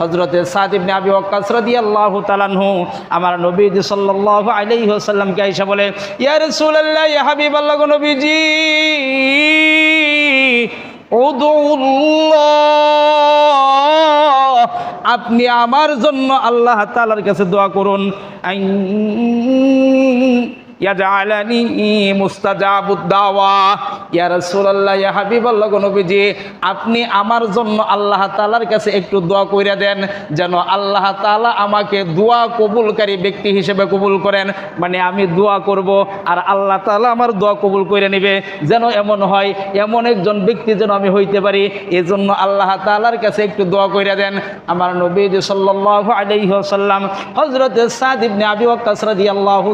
হজরতে সাদ ইবনে আবি ওয়াক্কাস রাদিয়াল্লাহু তাআলাহু আমার নবীজি সাল্লাল্লাহু আলাইহি ওয়াসাল্লামকে আয়েশা বলে, ইয়া রাসূলুল্লাহ, ইয়া হাবিবাল্লাহ গো নবীজি আপনি আমার জন্য আল্লাহ তালার কাছে দোয়া করুন। আপনি আমার জন্য আল্লাহ তাআলার কাছে একটু দোয়া কইরা দেন, যেন আল্লাহ তাআলা আমাকে দোয়া কবুলকারী ব্যক্তি হিসেবে কবুল করেন। মানে আমি দোয়া করব আর আল্লাহ তাআলা আমার দোয়া কবুল করে নেবে। যেন এমন হয়, এমন একজন ব্যক্তি যেন আমি হইতে পারি, এজন্য আল্লাহ তাআলার কাছে একটু দোয়া কইরা দেন। আমার নবীজি সাল্লাল্লাহু আলাইহি ওয়াসাল্লাম হযরত সাদ ইবনে আবি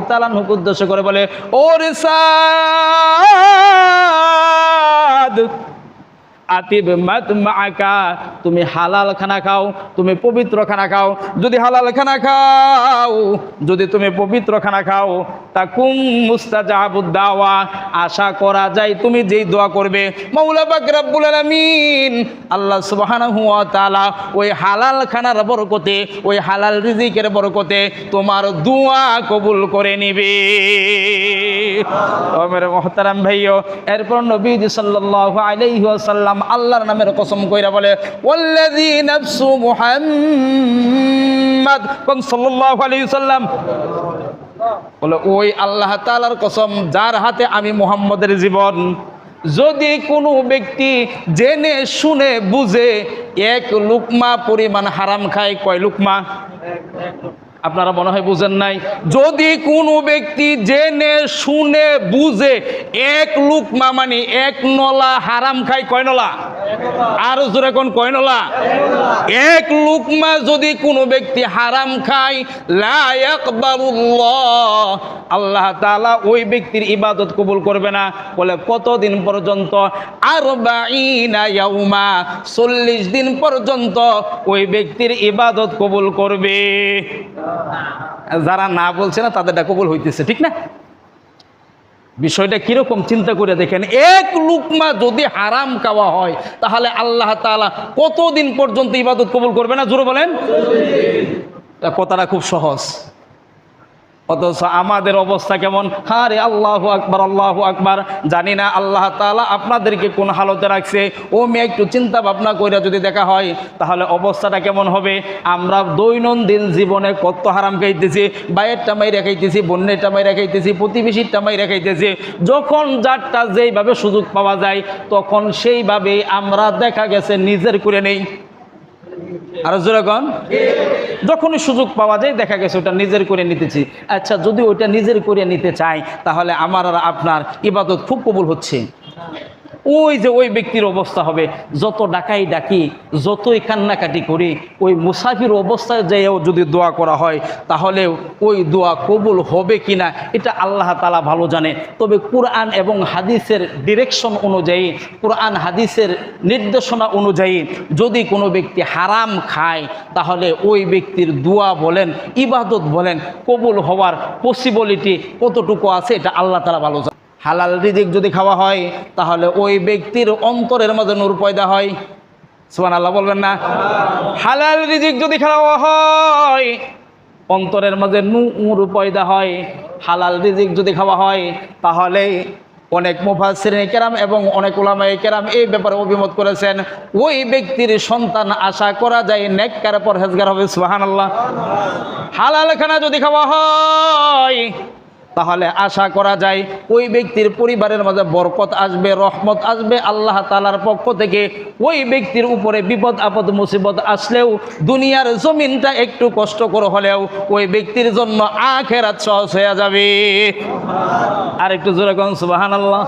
তাআলা নুকে উদ্দেশ্য করে বলে ওর সাদ আতিব মাকা তুমি হালাল খানা খাও, তুমি পবিত্র খানা খাও। যদি হালাল খানা খাও, যদি তুমি পবিত্র খানা খাও, তা কুম মুস্তাজাবুদ দাওয়া, আশা করা যায় তুমি যেই দোয়া করবে। মৌলা পাক রব্বুল আলামিন, আল্লাহ ওয়া তাআলা ওই হালাল খানার বরকতে, ওই হালাল রিজিকের বরকতে তোমার দোয়া কবুল করে নিবে। মহতারাম ভাইও এরপর নবীজি সাল্লাল্লাহু আলাইহি ওয়াসাল্লাম আল্লাহর নামের কসম কইরা বলে ওয়াসাল্লাম বলে, ওই আল্লাহ তাআলার কসম, যার হাতে আমি মুহাম্মদের জীবন। যদি কোনো ব্যক্তি জেনে, শুনে, বুঝে এক লুকমা পরিমাণ হারাম খায়, কয় লুকমা? আপনারা মনে হয় বুঝেন নাই। যদি কোনো ব্যক্তি জেনে, শুনে, বুঝে এক লুকমা মানে এক নলা হারাম খায়, কয় নলা? আর জোরে কোন, কয় নলা? এক লুকমা যদি কোনো ব্যক্তি হারাম খায়, লা ইয়াকবালুল্লাহ, আল্লাহ তাআলা ওই ব্যক্তির ইবাদত কবুল করবে না। বলে কতদিন পর্যন্ত? আর ইয়াউমা, চল্লিশ দিন পর্যন্ত ওই ব্যক্তির ইবাদত কবুল করবে। যারা না বলছে না, তাদেরটা কবুল হইতেছে, ঠিক না? বিষয়টা কীরকম চিন্তা করে দেখেন, এক লুকমা যদি হারাম খাওয়া হয়, তাহলে আল্লাহ তালা কতদিন পর্যন্ত ইবাদত কবুল করবে না? জোরে বলেন। কথাটা খুব সহজ। অথচ আমাদের অবস্থা কেমন? হ্যাঁ রে আল্লাহ আকবার আল্লাহ আকবার। জানি না আল্লাহ তাআলা আপনাদেরকে কোন হালতে রাখছে। ও মেয়ে, একটু চিন্তা ভাবনা করে যদি দেখা হয়, তাহলে অবস্থাটা কেমন হবে? আমরা দৈনন্দিন জীবনে কত হারাম খাইতেছি বাইয়ের টামাই রেখাইতেছি বন্যের টামাই রেখাইতেছি প্রতিবেশীর টামাই রেখাইতেছি যখন যারটা যেইভাবে সুযোগ পাওয়া যায়, তখন সেইভাবে আমরা দেখা গেছে নিজের করে নেই। আর যেরকম যখনই সুযোগ পাওয়া যায়, দেখা গেছে ওটা নিজের করে নিতেছি। আচ্ছা যদি ওটা নিজের করে নিতে চাই, তাহলে আমার আর আপনার ইবাদত খুব কবুল হচ্ছে। ওই যে ওই ব্যক্তির অবস্থা হবে। যত ডাকাই ডাকি, যতই কান্নাকাটি করি, ওই মুসাফির অবস্থায় যেও যদি দোয়া করা হয় তাহলে ওই দোয়া কবুল হবে কি না এটা আল্লাহ তালা ভালো জানে। তবে কোরআন এবং হাদিসের ডিরেকশন অনুযায়ী, কোরআন হাদিসের নির্দেশনা অনুযায়ী যদি কোনো ব্যক্তি হারাম খায়, তাহলে ওই ব্যক্তির দোয়া বলেন, ইবাদত বলেন, কবুল হওয়ার পসিবিলিটি কতটুকু আছে, এটা আল্লাহ তালা ভালো জানে। হালাল রিজিক যদি খাওয়া হয়, তাহলে ওই ব্যক্তির অন্তরের মধ্যে নূর পয়দা হয়। সুবান আল্লাহ বলবেন না? হালাল রিজিক যদি খাওয়া হয়, অন্তরের মাঝে নূর পয়দা হয়, হালাল রিজিক যদি খাওয়া হয়, তাহলে অনেক মুফাসির কেরাম এবং অনেক ওলামাই কেরাম এই ব্যাপারে অভিমত করেছেন। ওই ব্যক্তির সন্তান আশা করা যায় নেককার পরহেজগার হবে সুহান আল্লাহ হালাল খানা যদি খাওয়া হয় তাহলে আশা করা যায় ওই ব্যক্তির পরিবারের মাঝে বরকত আসবে, রহমত আসবে, আল্লাহ তালার পক্ষ থেকে। ওই ব্যক্তির উপরে বিপদ, আপদ, মুসিবত আসলেও দুনিয়ার জমিনটা একটু কষ্টকর হলেও ওই ব্যক্তির জন্য আখেরাত সহজ হয়ে যাবে। আর একটু জোরে কন সুবাহান আল্লাহ